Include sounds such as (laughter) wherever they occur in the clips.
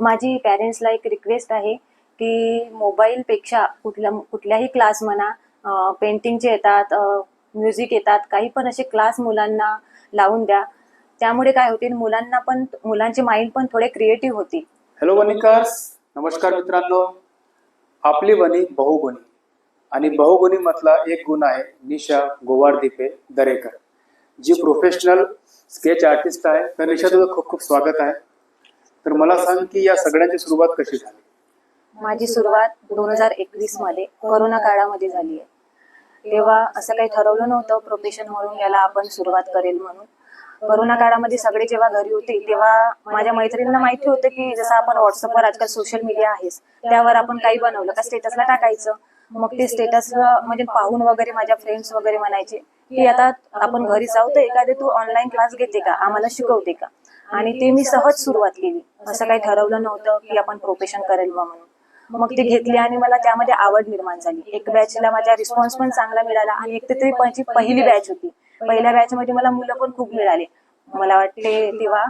माझी पॅरेंट्सला एक रिक्वेस्ट आहे की मोबाईलपेक्षा कुठल्या कुठल्याही क्लास म्हणा पेंटिंगचे येतात म्युझिक येतात काही पण असे क्लास मुलांना लावून द्या. त्यामुळे काय होतील मुलांना पण मुलांचे माइंड पण थोडे क्रिएटिव्ह होतील. हॅलो वनिकर्स नमस्कार मित्रांनो. आपली वनी बहुगुणी. आणि बहुगुणी मधला एक गुण आहे निशा गोवारदीपे दरेकर. जी प्रोफेशनल स्केच आर्टिस्ट आहे. तर निशा तुझं खूप खूप स्वागत आहे. तर मला सांग की या सगळ्यांची सुरुवात कशी झाली? माझी सुरुवात दोन हजार एकवीसमध्ये कोरोना काळामध्ये झाली आहे. तेव्हा असं काही ठरवलं नव्हतं प्रोफेशन म्हणून याला आपण सुरुवात करेल म्हणून. कोरोना काळामध्ये सगळे जेव्हा घरी होते तेव्हा माझ्या मैत्रिणींना माहिती होतं की जसं आपण व्हॉट्सअपवर आजकाल सोशल मीडिया आहेस त्यावर आपण काही बनवलं का? स्टेटसला टाकायचं. मग ते स्टेटस म्हणजे पाहून वगैरे माझ्या फ्रेंड्स वगैरे म्हणायचे की आता आपण घरी जाऊ तर एखादे तू ऑनलाईन क्लास घेते का? आम्हाला शिकवते का? आणि ते मी सहज सुरुवात केली. असं काही ठरवलं नव्हतं की आपण प्रोफेशन करेल बा म्हणून. मग ते घेतली आणि मला त्यामध्ये आवड निर्माण झाली. एक बॅचला माझा रिस्पॉन्स पण चांगला मिळाला आणि एक तर माझी पहिली बॅच होती. पहिल्या बॅच मध्ये मला मुलं पण खूप मिळाले. मला वाटते तेव्हा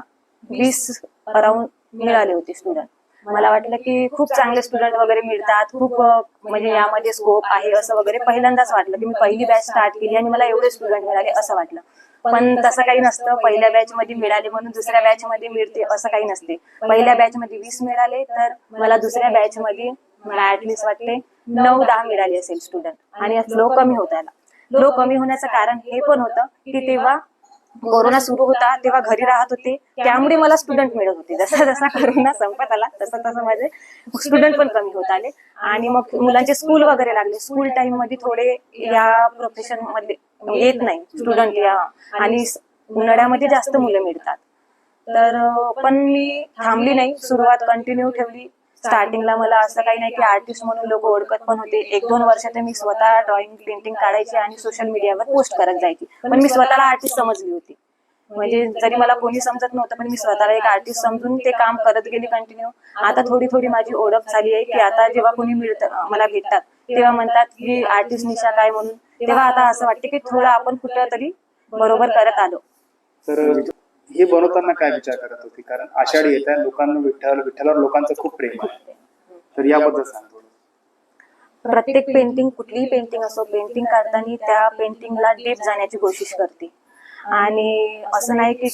वीस अराउंड मिळाले होते स्टुडंट मला वाटलं की खूप चांगले स्टुडंट वगैरे मिळतात. खूप म्हणजे यामध्ये स्कोप आहे असं वगैरे पहिल्यांदाच वाटलं की मी पहिली बॅच स्टार्ट केली आणि मला एवढे स्टुडंट मिळाले असं वाटलं. पण तसं काही नसतं. पहिल्या बॅच मध्ये मिळाले म्हणून दुसऱ्या बॅच मध्ये मिळते असं काही नसते. पहिल्या बॅच मध्ये वीस मिळाले तर मला दुसऱ्या बॅच मध्ये मला ऍटलिस्ट वाटते नऊ दहा मिळाले असेल स्टुडंट आणि लो कमी होत आला. लो कमी होण्याचं कारण हे पण होतं की तेव्हा कोरोना सुरू होता तेव्हा घरी राहत होते. त्यामुळे मला स्टुडंट मिळत होते. जसा जसा कोरोना संपत आला तसं तसं माझे स्टुडंट पण कमी होत आले. आणि मग मुलांचे स्कूल वगैरे लागले. स्कूल टाइममध्ये थोडे या प्रोफेशनमध्ये येत नाही स्टुडंट या. आणि उन्हाळ्यामध्ये जास्त मुलं मिळतात. तर पण मी थांबली नाही. सुरुवात कंटिन्यू ठेवली. स्टार्टिंगला मला असं काही नाही की आर्टिस्ट म्हणून लोक ओळखत पण होते. एक दोन वर्षात मी स्वतः ड्रॉइंग पेंटिंग काढायची आणि सोशल मीडियावर पोस्ट करत जायची. पण मी स्वतःला आर्टिस्ट समजली होती. म्हणजे जरी मला कोणी समजत नव्हतं पण मी स्वतःला एक आर्टिस्ट समजून ते काम करत गेली कंटिन्यू आता थोडी थोडी माझी ओळख झाली आहे की आता जेव्हा कोणी मिळतं मला भेटतात तेव्हा म्हणतात की आर्टिस्ट निशा काय म्हणून. तेव्हा आता असं वाटते की थोडं आपण कुठं तरी बरोबर करत आलो. हे बनवताना काय विचार करत होती? कारण आषाढी येत आहे लोकांना विठ्ठल विठ्ठलावर लोकांचं खूप प्रेम आहे. तर याबद्दल सांगतो प्रत्येक पेंटिंग कुठलीही पेंटिंग असो पेंटिंग काढताना त्या पेंटिंगला डीप जाण्याची कोशिश करते. आणि असं नाही की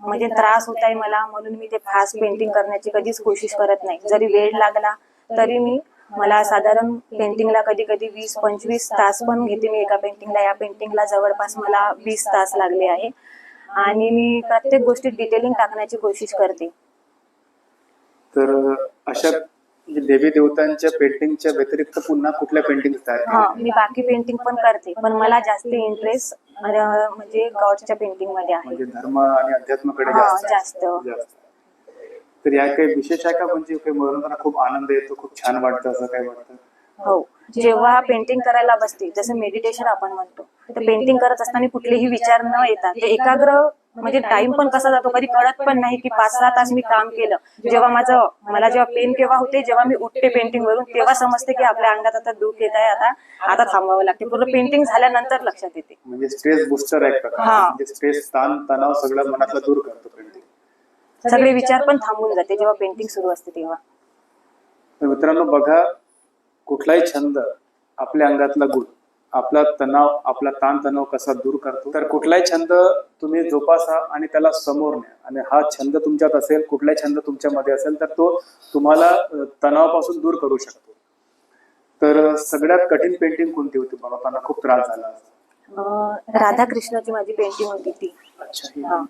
म्हणजे त्रास होत आहे मला म्हणून मी ते फास्ट पेंटिंग करण्याची कधीच कोशिश करत नाही. जरी वेळ लागला तरी मी मला साधारण पेंटिंगला कधी कधी वीस पंचवीस तास पण घेते मी एका पेंटिंगला या पेंटिंगला जवळपास मला वीस तास लागले आहे. आणि मी प्रत्येक गोष्टीत डिटेलिंग टाकण्याची कोशिश करते तर अशा म्हणजे देवी देवतांच्या पेंटिंगच्या व्यतिरिक्त पुन्हा कुठल्या पेंटिंग हा? मी बाकी पेंटिंग पण करते पण मला जास्त इंटरेस्ट म्हणजे गॉडच्या पेंटिंगमध्ये आहे म्हणजे धर्म आणि अध्यात्माकडे हा, जास्त आहे. जास्त. जास्त तर या काही विशेष आहे का म्हणजे काही मनोरंजनाला खूप आनंद येतो खूप छान वाटतं असं काय वाटतं हो जेव्हा पेंटिंग करायला बसते जसं मेडिटेशन आपण म्हणतो तर पेंटिंग करत असताना कुठलेही विचार न येतात ते एकाग्र म्हणजे टाइम पण कसा जातो कधी कळत पण नाही की पाच सहा तास मी काम केलं. जेव्हा माझं मला जेव्हा पेन केव्हा होते जेव्हा मी उठते पेंटिंग वरून तेव्हा समजते की आपल्या अंगात आता दुःख येत आहे आता आता थांबावं लागते. पूर्ण पेंटिंग झाल्यानंतर लक्षात येते. म्हणजे स्ट्रेस बुस्टर आहे हा. म्हणजे स्ट्रेस ताण तणाव सगळं मनातला दूर करतो पेंटिंग सगळे विचार पण थांबून जाते जेव्हा पेंटिंग सुरू असते तेव्हा. तर मित्रांनो बघा कुठलाही छंद आपल्या अंगातला गुण आपला तणाव आपला ताण तणाव कसा दूर करतो? तर कुठलाही छंद तुम्ही जोपासा आणि त्याला समोर न्या. आणि हा छंद तुमच्यात असेल कुठलाही छंद तुमच्यामध्ये असेल तर तो तुम्हाला तणावापासून दूर करू शकतो. तर सगळ्यात कठीण पेंटिंग कोणती होती बनवताना खूप त्रास झाला. अं, राधाकृष्णाची माझी पेंटिंग होती ती. अच्छा.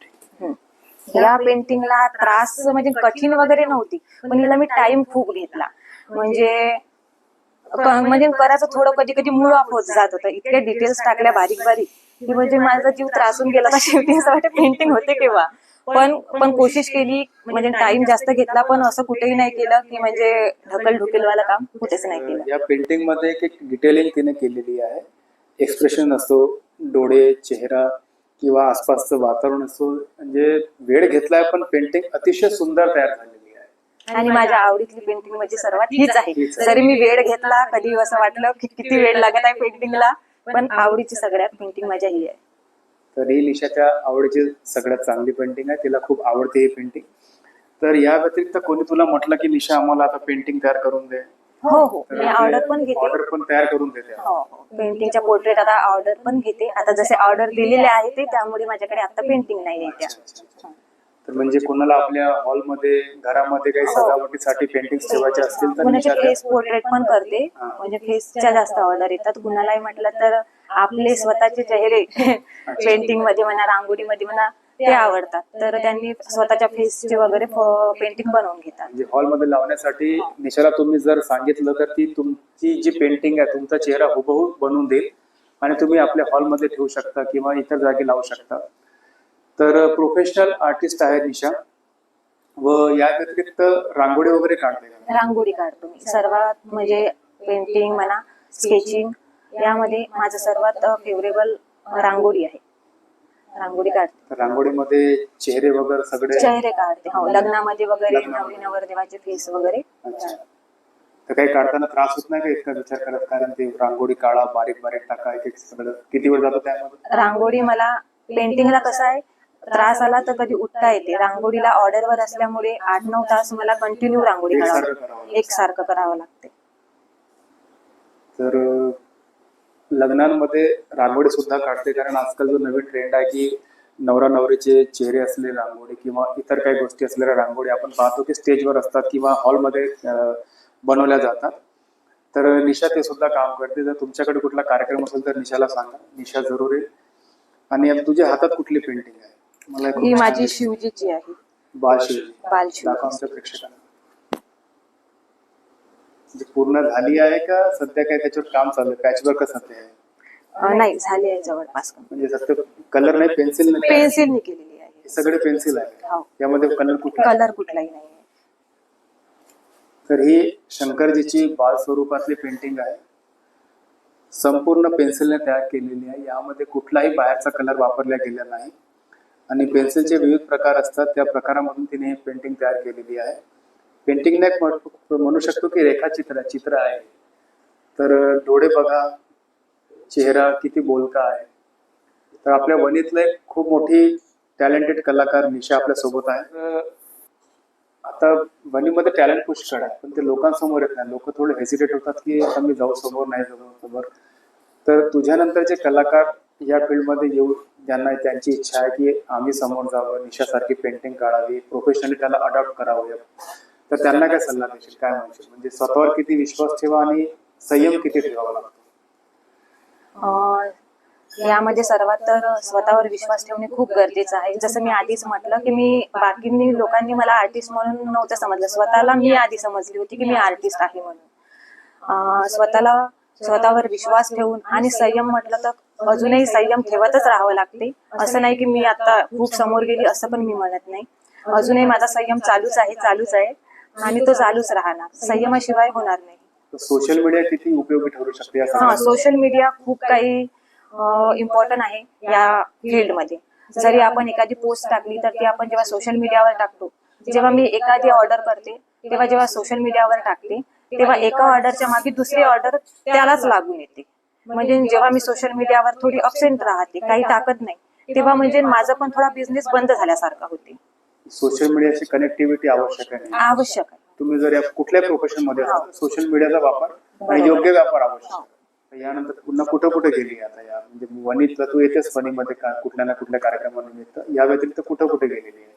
या पेंटिंगला त्रास म्हणजे कठीण वगैरे नव्हती पण हिला मी टाइम खूप घेतला. म्हणजे म्हणजे बऱ्याच थोडं कधी कधी मूळ ऑफ होत जात होतं. इतके डिटेल्स टाकल्या बारीक बारीक की म्हणजे माझा जीव त्रासून गेला तर शेवटी असं वाटतं पेंटिंग होते केव्हा. पण पण कोशिश केली म्हणजे टाइम जास्त घेतला पण असं कुठेही नाही केलं की म्हणजे ढकल ढुकेलवालं काम कुठेच नाही केलं. या पेंटिंगमध्ये एक डिटेलिंग तिने केलेली आहे. एक्सप्रेशन असतो डोळे चेहरा किंवा आसपासचं वातावरण असो म्हणजे वेळ घेतलाय पण पेंटिंग अतिशय सुंदर तयार झाली आणि माझ्या आवडीतली पेंटिंग म्हणजे सर्वात हीच आहे. जरी मी वेळ घेतला कधी असं वाटलं की किती वेळ लागत आहे पेंटिंगला पण आवडीची सगळ्यात पेंटिंग माझ्या ही आहे. तर ही निशाच्या आवडीची सगळ्यात चांगली पेंटिंग आहे. तिला खूप आवडते ही पेंटिंग तर या व्यतिरिक्त कोणी तुला म्हटलं की निशा आम्हाला आता पेंटिंग तयार करून दे? हो हो. मी ऑर्डर पण घेते. ऑर्डर पण तयार करून देते. हो हो. पेंटिंगच्या पोर्ट्रेट आता ऑर्डर पण घेते. आता जसे ऑर्डर दिलेले आहे ते त्यामुळे माझ्याकडे आता पेंटिंग नाही अच्छा. तर म्हणजे कोणाला आपल्या हॉलमध्ये घरामध्ये काही सजावटीसाठी पेंटिंग ठेवायचे असतील तर कुणाचे निशा फेस पोर्ट्रेट पण करते. हा. म्हणजे फेसच्या जास्त ऑर्डर येतात. कुणालाही म्हटलं तर आपले स्वतःचे चेहरे (laughs) पेंटिंगमध्ये म्हणा रांगोळी मध्ये म्हणा ते आवडतात. तर त्यांनी स्वतःच्या फेसचे वगैरे पेंटिंग बनवून घेतात. म्हणजे हॉलमध्ये लावण्यासाठी निशाला तुम्ही जर सांगितलं तर ती तुमची जी पेंटिंग आहे तुमचा चेहरा हुबहू बनवून देईल. आणि तुम्ही आपल्या हॉलमध्ये ठेवू शकता किंवा इतर जागी लावू शकता. तर प्रोफेशनल आर्टिस्ट आहे निशा. व या व्यतिरिक्त रांगोळी वगैरे काढते का? रांगोळी काढतो मी. सर्वात म्हणजे पेंटिंग म्हणा स्केचिंग यामध्ये माझं सर्वात फेवरेबल रांगोळी आहे. रांगोळी काढते. तर रांगोळीमध्ये चेहरे वगैरे सगळे? चेहरे काढते. हो लग्नामध्ये वगैरे. नवरी नवरदेवाचे फेस वगैरे अच्छा. तर काही काढताना त्रास होत नाही का? इतका विचार करत कारण ते रांगोळी काढा बारीक बारीक टाका एक एक सगळं. किती वेळ जातो त्यामध्ये? रांगोळी मला पेंटिंगला कसं आहे त्रास आला तर कधी उठता येते. रांगोळीला ऑर्डरवर असल्यामुळे आठ नऊ तास मला कंटिन्यू रांगोळी काढावं. एकसारखं करावं लागते. तर लग्नांमध्ये रांगोळी सुद्धा काढते. कारण आजकाल जो नवीन ट्रेंड आहे की नवरा नवरीचे चेहरे असलेले रांगोळी किंवा इतर काही गोष्टी असलेल्या रांगोळी आपण पाहतो की स्टेजवर असतात किंवा हॉलमध्ये बनवल्या जातात. तर निशा ते सुद्धा काम करते. जर तुमच्याकडे कुठला कार्यक्रम असेल तर निशाला सांगा. निशा जरूर येईल. आणि तुझ्या हातात कुठली पेंटिंग आहे? मला एक खूप ही छान माझी. शिवजीची आहे. प्रेक्षकांना. पूर्ण झाली आहे का? सध्या काय त्याच्यावर काम चालू आहे? पॅचवर्क सध्या आहे? अं, नाही झाली आहे जवळपास. म्हणजे कलर नाही पेन्सिल नाही? पेन्सिलनी केलेली आहे. सगळे पेन्सिल आहे. हो. यामध्ये कलर कुठला? आहे? कलर कुठलाही नाही आहे. तर ही शंकरजीची बाल स्वरूपातली पेंटिंग आहे. संपूर्ण पेन्सिलने तयार केलेली आहे. यामध्ये कुठलाही बाहेरचा कलर वापरला गेला नाही. आणि पेन्सिलचे विविध प्रकार असतात. त्या प्रकारामधून तिने हे पेंटिंग तयार केलेली आहे. पेंटिंग एक म्हणू शकतो की रेखाचित्र चित्र आहे. तर डोळे बघा चेहरा किती बोलका आहे. तर आपल्या वणीतलं एक खूप मोठी टॅलेंटेड कलाकार निशा आपल्यासोबत आहे. तर आता वणीमध्ये टॅलेंट पुष्कळ आहे पण ते लोकांसमोर येत नाही. लोक थोडे हेसिटेट होतात की आता मी जाऊ समोर नाही जाऊ समोर. तर तुझ्यानंतर जे कलाकार या फील्डमध्ये येऊ ज्यांना त्यांची इच्छा आहे की आम्ही समोर जावं निशासारखी पेंटिंग काढावी प्रोफेशनली त्याला अडॉप्ट करावं. तर त्यांना काय सल्ला देशील? काय म्हणशील? म्हणजे स्वतःवर किती विश्वास ठेवा आणि संयम किती ठेवावा लागतो? यामध्ये सर्वात तर स्वतःवर विश्वास ठेवणे खूप गरजेचं आहे. जसं मी आधीच म्हटलं की मी बाकी लोकांनी मला आर्टिस्ट म्हणून नव्हतं समजलं. स्वतःला मी आधी समजली होती की मी आर्टिस्ट आहे म्हणून. स्वतःला स्वतःवर विश्वास ठेवून आणि संयम म्हटलं तर अजूनही संयम ठेवतच राहावं लागते. असं नाही की मी आता खूप समोर गेली असं पण मी म्हणत नाही. अजूनही माझा संयम चालूच आहे चालूच आहे. आणि तो चालूच राहणार. संयमाशिवाय होणार नाही. सोशल मीडिया किती उपयोगी ठरू शकते हा सोशल मीडिया खूप काही इम्पॉर्टंट आहे या फील्डमध्ये. जरी आपण एखादी पोस्ट टाकली तर ती आपण जेव्हा सोशल मीडियावर टाकतो जेव्हा मी एखादी ऑर्डर करते तेव्हा जेव्हा सोशल मीडियावर टाकते तेव्हा एका ऑर्डरच्या मागे दुसरी ऑर्डर त्यालाच लागून येते. म्हणजे जेव्हा मी सोशल मीडियावर थोडी अबसेंट राहते काही टाकत नाही तेव्हा म्हणजे माझा पण थोडा बिझनेस बंद झाल्यासारखा होते. सोशल मीडियाची कनेक्टिव्हिटी आवश्यक आहे. आवश्यक आहे. तुम्ही जर या कुठल्याही प्रोफेशनमध्ये सोशल मीडियाचा वापर आणि योग्य व्यापार आवश्यक. तर यानंतर पुन्हा कुठं कुठे गेली आता या? म्हणजे तू येतेस वणीमध्ये का कुठल्या ना कुठल्या कार्यक्रमानिमित्त या व्यतिरिक्त कुठं कुठे गेलेली आहे?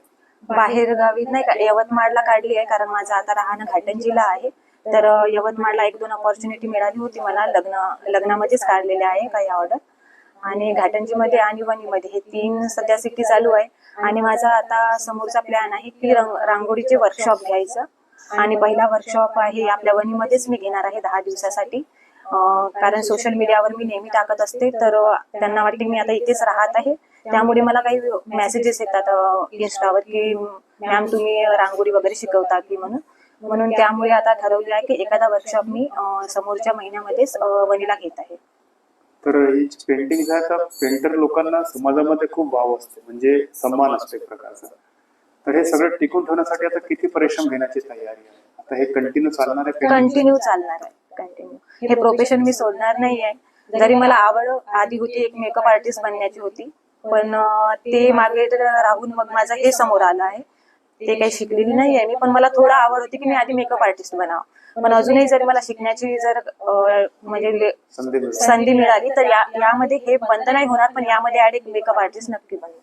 बाहेर गावी नाही का यवतमाळला काढली आहे कारण माझं आता राहणं घाटंजीला आहे. तर यवतमाळला एक दोन ऑपॉर्च्युनिटी मिळाली होती मला लग्न लग्नामध्येच काढलेले आहे काही ऑर्डर आणि घाटंजीमध्ये आणि वणीमध्ये हे तीन सध्या सिटी चालू आहे. आणि माझा आता समोरचा प्लॅन आहे की रंग रांगोळीचे वर्कशॉप घ्यायचं. आणि पहिला वर्कशॉप आहे आपल्या वणीमध्येच मी घेणार आहे दहा दिवसासाठी. कारण सोशल मीडियावर मी नेहमी टाकत असते. तर त्यांना वाटते मी आता इथेच राहत आहे. त्यामुळे मला काही मेसेजेस येतात इन्स्टावर की मॅम तुम्ही रांगोळी वगैरे शिकवता की म्हणून. म्हणून त्यामुळे आता ठरवले आहे की एखादा वर्कशॉप मी समोरच्या महिन्यामध्येच वणीला घेत आहे. तर ही पेंटिंग पेंटर लोकांना समाजामध्ये खूप भाव असते म्हणजे सन्मान असतो एक प्रकारचा. तर हे सगळं टिकून ठेवण्यासाठी आता किती परिश्रम घेण्याची तयारी आहे? आता हे कंटिन्यू चालणार आहे? कंटिन्यू चालणार आहे कंटिन्यू हे प्रोफेशन मी सोडणार नाही आहे. जरी मला आवड आधी होती एक मेकअप आर्टिस्ट बनण्याची होती पण ते मागे राहून मग माझं हे समोर आलं आहे. ते काही शिकलेली नाहीये. मी पण मला थोडं आवड होती की मी आधी मेकअप आर्टिस्ट बनावं. पण अजूनही जर मला शिकण्याची जर अं, म्हणजे ले- संधी मिळाली. तर या यामध्ये हे बंद नाही होणार पण यामध्ये ऍड एक मेकअप आर्टिस्ट नक्की बनेल.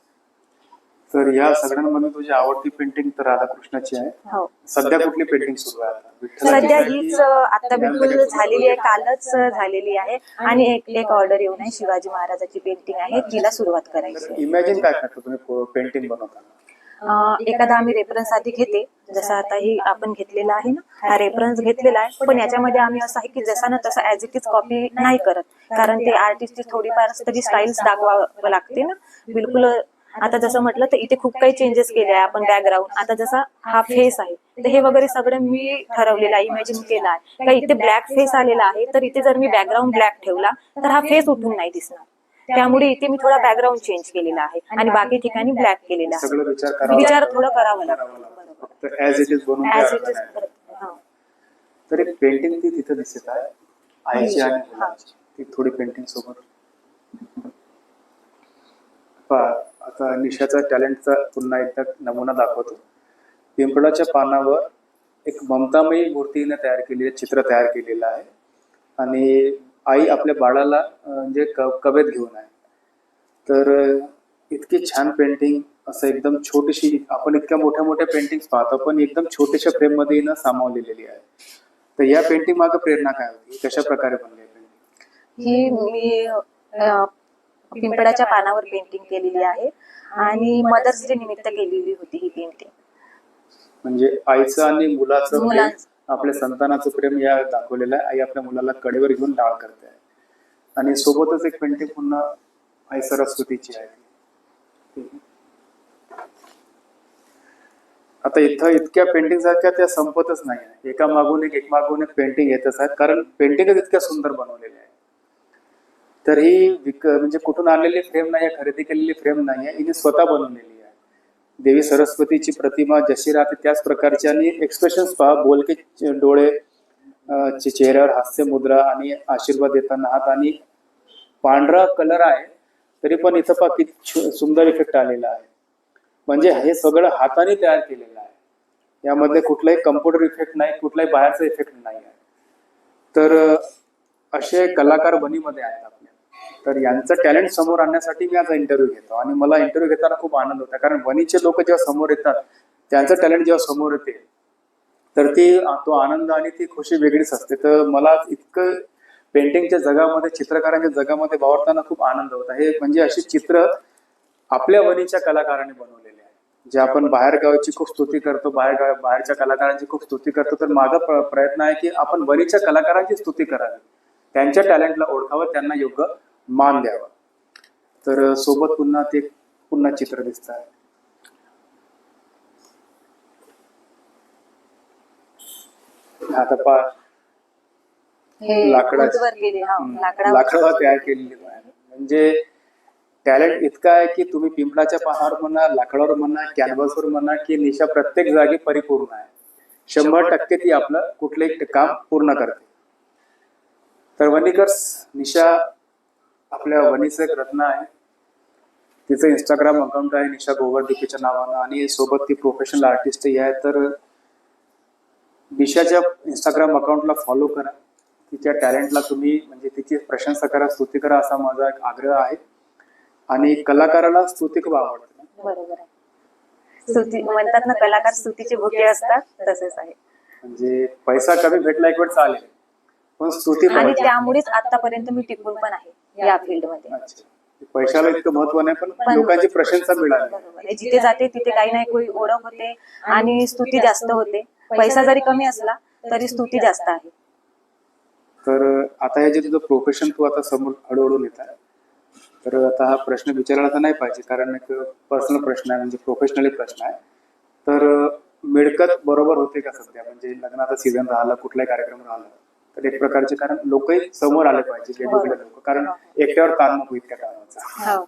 तर या सगळ्यांमध्ये तुझी आवडती पेंटिंग तर राधाकृष्णाची आहे. हो. सध्या कुठली पेंटिंग सुरू आहे? आता? विठ्ठलाची सध्या आहे की हीच अं, आता बिलकुल झालेली आहे कालच अं, झालेली आहे. आणि एक एक ऑर्डर येऊन आहे शिवाजी महाराजाची पेंटिंग आहे तिला सुरुवात करायची आहे. इमॅजिन काय करतो तुम्ही पेंटिंग बनवताना? एखादा आम्ही रेफरन्स आधी घेते. जसं आता ही आपण घेतलेला आहे ना हा रेफरन्स घेतलेला आहे. पण याच्यामध्ये आम्ही असं आहे की जसा ना तसा ऍज इट इज कॉपी नाही करत. कारण ते आर्टिस्टची थोडीफार तरी स्टाईल्स दाखवावं लागते ना. बिलकुल आता जसं म्हटलं तर इथे खूप काही चेंजेस केले आहे. आपण बॅकग्राऊंड आता जसा हा फेस आहे. तर हे वगैरे सगळं मी ठरवलेलं आहे इमॅजिन केलं आहे. का इथे ब्लॅक फेस आलेला आहे तर इथे जर मी बॅकग्राऊंड ब्लॅक ठेवला तर हा फेस उठून नाही दिसणार. त्यामुळे इथे मी थोडा बॅकग्राऊंड चेंज केलेला आहे. आणि बाकी ठिकाणी ब्लॅक केलेला आहे. सगळं विचार. थोडं करावा लागतो. तर एक पेंटिंग ती तिथे दिसत आहे. आईची आणि ती थोडी पेंटिंग सोबत. आता निशाचा टॅलेंटचा पुन्हा एकदा नमुना दाखवतो. पिंपळाच्या पानावर एक ममतामयी मूर्तीने तयार केलेलं चित्र तयार केलेलं आहे. आणि आई आपल्या बाळाला म्हणजे क- कवेत घेऊन आहे. तर इतकी छान पेंटिंग असं एकदम छोटीशी आपण इतक्या मोठ्या मोठ्या पेंटिंग पाहतो पण एकदम छोट्याशा फ्रेममध्ये हिनं सामावलेली आहे. तर या पेंटिंग मागे प्रेरणा काय होती? कशा प्रकारे बनली पेंटिंग ही मी पिंपळाच्या पानावर पेंटिंग केलेली आहे आणि मदर्स डे निमित्त केलेली होती ही पेंटिंग म्हणजे आईचं आणि मुलाचं. आपल्या संतानाचं प्रेम या दाखवलेलं आहे. आई आपल्या मुलाला कडेवर घेऊन डाळ करते आहे. आणि सोबतच एक पेंटिंग पुन्हा आई सरस्वतीची आहे. आता इथं इतक्या पेंटिंग सारख्या त्या संपतच नाही एका मागून एक एक मागून एक पेंटिंग येतच आहेत. कारण पेंटिंगच इतक्या सुंदर बनवलेल्या आहे. तर ही विक म्हणजे कुठून आलेली फ्रेम नाही आहे खरेदी केलेली फ्रेम नाही आहे. हिने स्वतः बनवलेली आहे. देवी सरस्वतीची प्रतिमा जशी राहते त्याच प्रकारची आणि एक्सप्रेशन पहा बोलके डोळे चे- चेहऱ्यावर हास्य मुद्रा आणि आशीर्वाद देताना हात आणि पांढरा कलर आहे तरी पण इथं पहा किती सुंदर इफेक्ट आलेला आहे. म्हणजे हे सगळं हाताने तयार केलेलं आहे. यामध्ये कुठलाही कम्प्युटर इफेक्ट नाही कुठलाही बाहेरचा इफेक्ट नाही आहे. तर असे कलाकार बनीमध्ये आहेत आपण. तर यांचं टॅलेंट समोर आणण्यासाठी मी आज इंटरव्ह्यू घेतो. आणि मला इंटरव्ह्यू घेताना खूप आनंद होता. कारण वनीचे लोक जेव्हा समोर येतात त्यांचं टॅलेंट जेव्हा समोर येते तर ती तो आनंद आणि ती खुशी वेगळीच असते. तर मला इतकं पेंटिंगच्या जगामध्ये चित्रकारांच्या जगामध्ये वावरताना खूप आनंद होता हे म्हणजे अशी चित्र आपल्या वनीच्या कलाकारांनी बनवलेले आहे. जे आपण बाहेर गावची खूप स्तुती करतो बाहेर गाव बाहेरच्या कलाकारांची खूप स्तुती करतो तर माझा प्रयत्न आहे की आपण वनीच्या कलाकारांची स्तुती करावी. त्यांच्या टॅलेंटला ओळखावं त्यांना योग्य मान द्यावा. तर सोबत पुन्हा ते पुन्हा चित्र दिसत आहे. आता पा हे हा लाकडावर. तयार केलेली म्हणजे टॅलेंट इतका आहे की तुम्ही पिंपळाच्या पहाड म्हणा लाकडावर म्हणा कॅनव्हासवर म्हणा की निशा प्रत्येक जागी परिपूर्ण आहे. शंभर टक्के ती आपलं कुठलंही काम पूर्ण करते. तर वनिकर्स निशा आपल्या वनीचं एक रत्न आहे. तिचं इंस्टाग्राम अकाउंट आहे निशा गोवर्दीपीच्या नावानं. आणि सोबत ती प्रोफेशनल आर्टिस्टही आहे. तर निशाच्या इंस्टाग्राम अकाउंटला फॉलो करा. तिच्या टॅलेंटला तुम्ही म्हणजे तिची प्रशंसा करा स्तुती करा असा माझा एक आग्रह आहे. आणि कलाकाराला स्तुती खूप आवडते. बरोबर आहे. स्तुती म्हणतात ना कलाकार स्तुतीचे भुके असतात तसेच आहे. म्हणजे पैसा कमी भेटला एक वेळ चालेल. पण स्तुती आणि. त्यामुळेच आतापर्यंत मी टिकून पण आहे. या फील्डमध्ये. अच्छा. पैशाला इतकं महत्त्व नाही पण लोकांची प्रशंसा मिळाली. आहे जिथे जाते तिथे काही नाही काही ओळख होते आणि स्तुती जास्त होते. पैसा जरी कमी असला तरी स्तुती जास्त आहे. तर आता हे जे तुझं प्रोफेशन तू आता समोर हळूहळू येत आहे तर आता हा प्रश्न विचारायला तर नाही पाहिजे कारण एक पर्सनल प्रश्न आहे म्हणजे प्रोफेशनली प्रश्न आहे. तर मिळकत बरोबर होते का सध्या? म्हणजे लग्नाचा सीझन राहिला कुठलाही कार्यक्रम राहिला. तर एक प्रकारचे कारण लोकही समोर आले पाहिजे लोक. कारण एकट्यावर ताण नको इतक्या कामाचा. हो.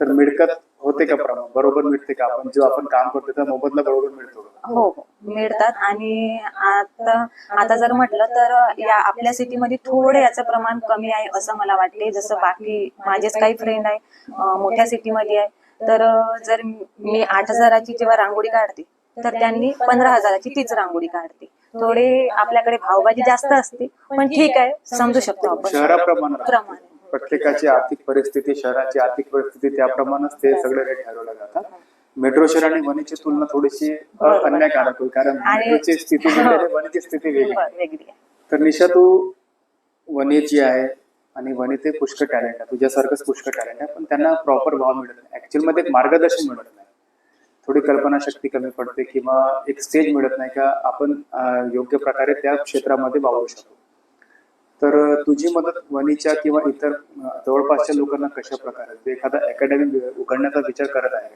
तर मिळकत होते का प्रमाण? बरोबर मिळते का? आपण जो आपण काम करतो त्या मोबदला बरोबर मिळतो? हो मिळतात. आणि आता आता जर म्हटलं तर या आपल्या सिटीमध्ये थोडं याचं प्रमाण कमी आहे असं मला वाटते. जसं बाकी माझेच काही फ्रेंड आहे मोठ्या सिटीमध्ये आहे. तर जर मी आठ हजाराची जेव्हा रांगोळी काढते तर त्यांनी पंधरा हजाराची तीच रांगोळी काढते. थोडे आपल्याकडे भावबाजी जास्त असते पण ठीक आहे समजू शकतो आपण. शहराप्रमाणे. प्रत्येकाची आर्थिक परिस्थिती शहराची आर्थिक परिस्थिती त्याप्रमाणेच ते सगळे रेट ठरवले जातात मेट्रो शहर आणि वनीची तुलना थोडीशी अन्यायकारक होईल कारण मेट्रोची स्थिती वेगळी आहे, वनीची स्थिती वेगळी तर निशा तू वनीची आहे आणि वनी ते पुष्कळ टॅलेंट आहे. तुझ्यासारखंच पुष्कळ टॅलेंट आहे पण त्यांना प्रॉपर भाव मिळत नाही. ऍक्च्युअलमध्ये एक मार्गदर्शन मिळत नाही. थोडी कल्पनाशक्ती कमी पडते किंवा एक स्टेज मिळत नाही का आपण योग्य प्रकारे त्या क्षेत्रामध्ये वावरू शकतो. तर तुझी मदत वनीच्या किंवा इतर जवळपासच्या लोकांना कशा प्रकारे? तू एखादा अकॅडमी उघडण्याचा विचार करत आहे?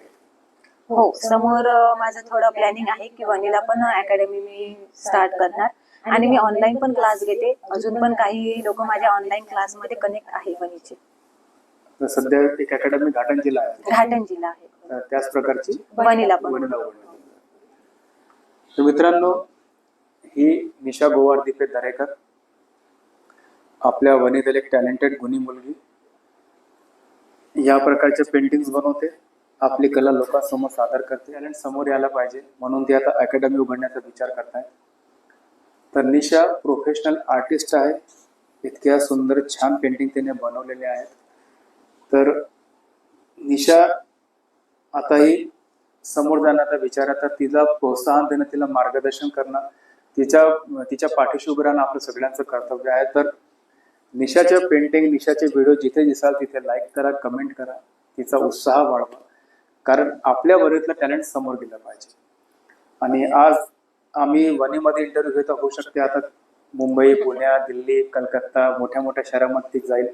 हो समोर माझं थोडं प्लॅनिंग आहे की वनीला पण अकॅडमी मी स्टार्ट करणार. आणि मी ऑनलाईन पण क्लास घेते. अजून पण काही लोक माझ्या ऑनलाईन क्लासमध्ये कनेक्ट आहे वनीचे सध्या एक अकॅडमी घाटंजीला आहे. घाटंजीला आहे. त्याच प्रकारची वनीला पण. तर मित्रांनो ही निशा गोवार दीपे दरेकर आपल्या वनीतील एक टॅलेंटेड गुणी मुलगी. या प्रकारचे पेंटिंग्स बनवते. आपली कला लोकांसमोर सादर करते टॅलेंट समोर यायला पाहिजे. म्हणून ती आता अकॅडमी उघडण्याचा विचार करताय तर निशा प्रोफेशनल आर्टिस्ट आहे. इतक्या सुंदर छान पेंटिंग तिने बनवलेले आहेत. तर निशा आताही समोर जाण्याचा विचार आहे तर तिला प्रोत्साहन देणं तिला मार्गदर्शन करणं तिच्या तिच्या पाठीशी उभं राहणं आपलं सगळ्यांचं कर्तव्य आहे. तर निशाच्या पेंटिंग निशाचे व्हिडिओ जिथे दिसाल तिथे लाईक करा कमेंट करा. तिचा उत्साह वाढवा. कारण आपल्या वरीतलं टॅलेंट समोर गेलं पाहिजे. आणि आज आम्ही वनीमध्ये इंटरव्ह्यू घेता होऊ शकते. आता मुंबई पुण्या दिल्ली कलकत्ता मोठ्या मोठ्या शहरामध्ये ती जाईल.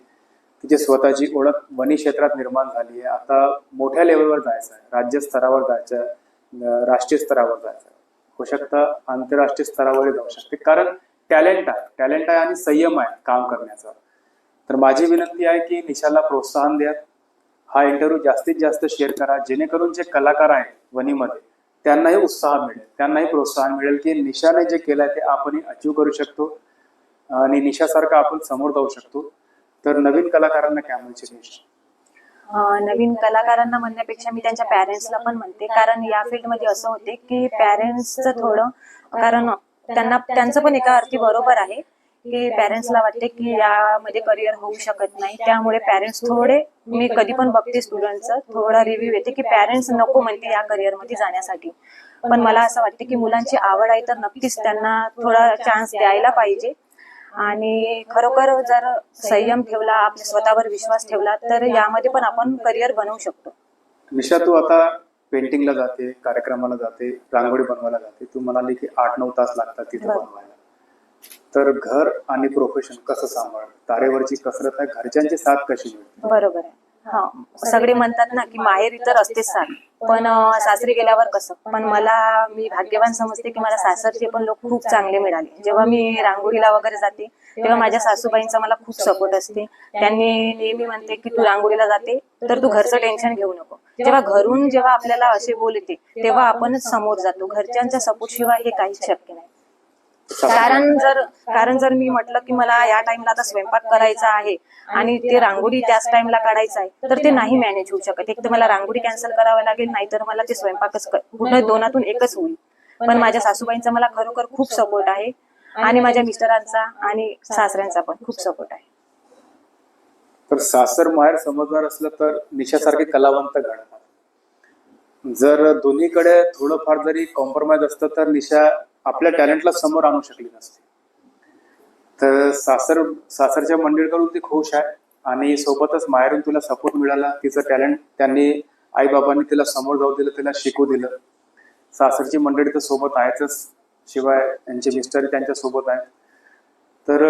तिची स्वतःची ओळख वनी क्षेत्रात निर्माण झाली आहे आता मोठ्या लेवलवर जायचं आहे. राज्य स्तरावर जायचं आहे राष्ट्रीय स्तरावर जायचं आहे. होऊ शकतं आंतरराष्ट्रीय स्तरावर जाऊ शकते. कारण टॅलेंट आहे. टॅलेंट आहे आणि संयम आहे काम करण्याचा. तर माझी विनंती आहे की निशाला प्रोत्साहन द्या. हा इंटरव्ह्यू जास्तीत जास्त शेअर करा. जेणेकरून जे कलाकार आहेत वनीमध्ये त्यांनाही उत्साह मिळेल. त्यांनाही प्रोत्साहन मिळेल की निशाने जे केलं आहे ते आपणही अचीव करू शकतो. आणि निशासारखं आपण समोर जाऊ शकतो. तर नवीन कलाकारांना काय म्हणायचे अं, नवीन कलाकारांना म्हणण्यापेक्षा मी त्यांच्या पॅरेंट्सला पण म्हणते. कारण या फील्डमध्ये असं होते की पॅरेंट्सचं थोडं कारण त्यांना त्यांचं पण एका अर्थी बरोबर आहे की पॅरेंट्सला वाटते की यामध्ये करिअर होऊ शकत नाही. त्यामुळे पॅरेंट्स थोडे मी कधी पण बघते स्टुडंटचं थोडा रिव्ह्यू येते की पॅरेंट्स नको म्हणते या करिअरमध्ये जाण्यासाठी. पण मला असं वाटते की मुलांची आवड आहे तर नक्कीच त्यांना थोडा चान्स द्यायला पाहिजे. आणि खरोखर जर संयम ठेवला आपल्या स्वतःवर विश्वास ठेवला तर यामध्ये पण आपण करिअर बनवू शकतो. निशा तू आता पेंटिंगला जाते कार्यक्रमाला जाते रांगोळी बनवायला जाते. तू म्हणाली की आठ नऊ तास लागतात तिथे. बनवायला. तर घर आणि प्रोफेशन कसं सांभाळ? तारेवरची कसरत आहे घरच्यांची साथ कशी मिळते? बरोबर आहे. हा सगळे म्हणतात ना की माहेरी तर असतेच साथ पण सासरी गेल्यावर कसं? पण मला मी भाग्यवान समजते की मला सासरचे पण लोक खूप चांगले मिळाले. जेव्हा मी रांगोळीला वगैरे जाते तेव्हा माझ्या सासूबाईंचा मला खूप सपोर्ट असते. त्यांनी नेहमी म्हणते की तू रांगोळीला जाते तर तू घरचं टेन्शन घेऊ नको. जेव्हा घरून जेव्हा आपल्याला असे बोलते तेव्हा आपणच समोर जातो. घरच्यांच्या सपोर्ट शिवाय हे काहीच शक्य नाही. कारण जर कारण जर मी म्हटलं की मला या टाइमला आता स्वयंपाक करायचा आहे आणि ते रांगोळी त्याच टाइमला काढायचं आहे तर ते नाही मॅनेज होऊ शकत. एक तर मला रांगोळी कॅन्सल करावं लागेल नाही तर मला ते स्वयंपाकच कुठं दोनातून एकच होईल. पण माझ्या सासूबाईंचा मला खरोखर खूप सपोर्ट आहे आणि माझ्या मिस्टरांचा आणि सासऱ्यांचा पण खूप सपोर्ट आहे. तर सासर माहेर समजदार असलं तर निशासारखे कलावंत घडतात. जर दोन्हीकडे थोडंफार जरी कॉम्प्रोमाइज असतं तर निशा आपल्या टॅलेंटला समोर आणू शकली नसते. तर सासर सासरच्या मंडळीकडून ती खुश आहे आणि सोबतच माहेरून तिला सपोर्ट मिळाला. तिचं टॅलेंट त्यांनी आई बाबांनी तिला समोर जाऊ दिलं तिला शिकू दिलं. सासरची मंडळी तर सोबत आहेतच शिवाय त्यांचे मिस्टर त्यांच्यासोबत आहेत. तर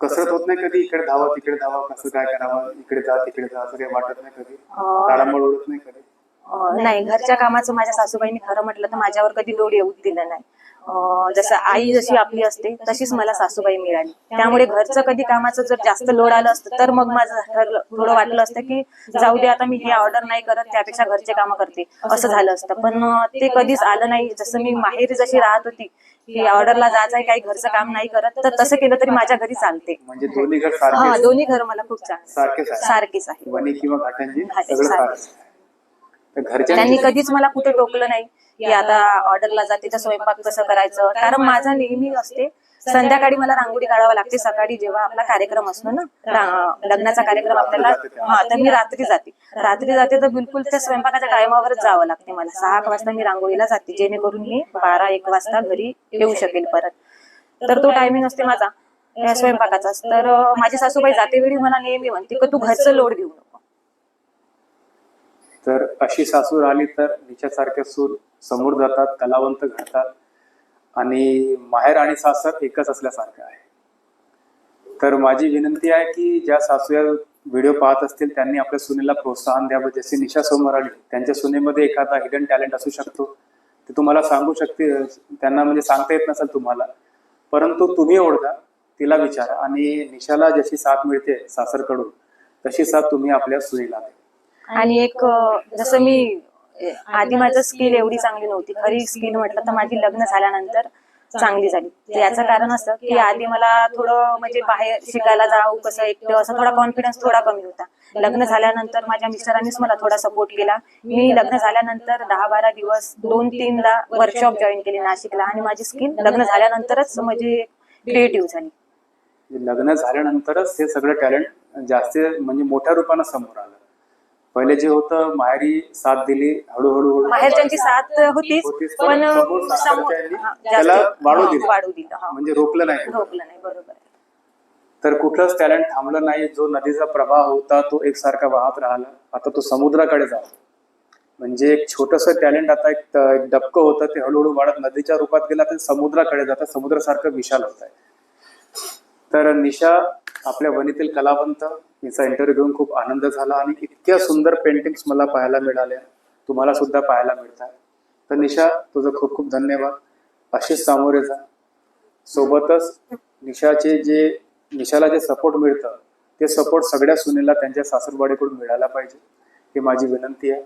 कसरत होत नाही कधी इकडे धावा तिकडे धावा कसं काय करावं इकडे जा तिकडे जा असं काही वाटत नाही कधी. तारांबळ उडत नाही कधी. नाही घरच्या कामाचं माझ्या सासूबाईंनी खरं म्हटलं तर माझ्यावर कधी लोड येऊ दिलं नाही. जसं आई जशी आपली असते तशीच मला सासूबाई मिळाली. त्यामुळे घरचं कधी कामाचं जर जास्त लोड आलं असतं तर मग माझं ठरलं थोडं वाटलं असतं की जाऊ दे आता मी हे ऑर्डर नाही करत त्यापेक्षा घरचे कामं करते असं झालं असतं. पण ते कधीच आलं नाही. जसं मी माहेरी जशी राहत होती की ऑर्डरला जायचं आहे काही घरचं काम नाही करत तर तसं केलं तरी माझ्या घरी चालते. म्हणजे दोन्ही घर हा दोन्ही घर मला खूप चांगले सारखेच आहे. त्यांनी कधीच मला कुठे टोकलं नाही की आता ऑर्डरला जाते तर स्वयंपाक कसं करायचं? कारण माझा नेहमी असते संध्याकाळी मला रांगोळी काढावं लागते सकाळी जेव्हा आपला कार्यक्रम असतो ना लग्नाचा कार्यक्रम आपल्याला हा तर मी रात्री जाते. रात्री जाते तर बिलकुल त्या स्वयंपाकाच्या टायमावरच जावं लागते मला. सहा एक वाजता मी रांगोळीला जाते जेणेकरून मी बारा एक वाजता घरी येऊ शकेल परत. तर तो टायमिंग असते माझा या स्वयंपाकाचाच. तर माझी सासूबाई जाते वेळी मला नेहमी म्हणते की तू घरचं लोड घेऊ तर अशी सासू राहिली तर निच्यासारख्या सूर समोर जातात कलावंत घडतात आणि माहेर आणि सासर एकच असल्यासारखं आहे. तर माझी विनंती आहे की ज्या सासू या व्हिडिओ पाहत असतील त्यांनी आपल्या सुनेला प्रोत्साहन द्यावं. जसे निशा समोर आली त्यांच्या सुनेमध्ये एखादा हिडन टॅलेंट असू शकतो. ते तुम्हाला सांगू शकते त्यांना म्हणजे सांगता येत नसेल तुम्हाला. परंतु तुम्ही ओळखा तिला विचारा. आणि निशाला जशी साथ मिळते सासरकडून तशी साथ तुम्ही आपल्या सुनेला द्या. आणि एक जसं मी आधी माझं स्किल एवढी चांगली नव्हती. खरी स्किल म्हटलं तर माझी लग्न झाल्यानंतर चांगली झाली. याचं कारण असं की आधी मला थोडं म्हणजे बाहेर शिकायला जाऊ कसं एकटं असं थोडा कॉन्फिडन्स थोडा कमी होता. लग्न झाल्यानंतर माझ्या मिस्टरांनीच मला थोडा सपोर्ट केला. मी लग्न झाल्यानंतर दहा बारा दिवस दोन तीनदा वर्कशॉप जॉईन केली नाशिकला आणि माझी स्किल लग्न झाल्यानंतरच म्हणजे क्रिएटिव्ह झाली. म्हणजे लग्न झाल्यानंतरच हे सगळं टॅलेंट जास्त म्हणजे मोठ्या रूपानं समोर आलं. पहिले जे होतं माहेरी साथ दिली हळूहळू हळू माहेरच्यांची साथ होतीच होतीच, पण समोर समोर सासरच्यांनी हा, त्याला वाढू हा, दिलं. वाढू दिलं हा. म्हणजे रोखलं नाही. रोखलं नाही बरोबर. आहे. तर कुठलंच टॅलेंट थांबलं नाही. जो नदीचा प्रवाह होता तो एकसारखा वाहत राहिला. आता तो समुद्राकडे जातो म्हणजे एक छोटस टॅलेंट आता एक त- एक डबकं होतं ते हळूहळू वाढत नदीच्या रूपात गेला ते समुद्राकडे जातं. समुद्रासारखं विशाल होत आहे तर निशा आपल्या वनीतील कलावंत तिचा इंटरव्ह्यू घेऊन खूप आनंद झाला आणि इतक्या सुंदर पेंटिंग्स मला पाहायला मिळाल्या. तुम्हाला सुद्धा पाहायला मिळतात. तर निशा तुझं खूप खूप धन्यवाद. अशीच सामोरे जा. सोबतच निशाचे जे निशाला जे सपोर्ट मिळतं ते सपोर्ट सगळ्या सुनेला त्यांच्या सासरवाडीकडून मिळायला पाहिजे. ही माझी विनंती आहे.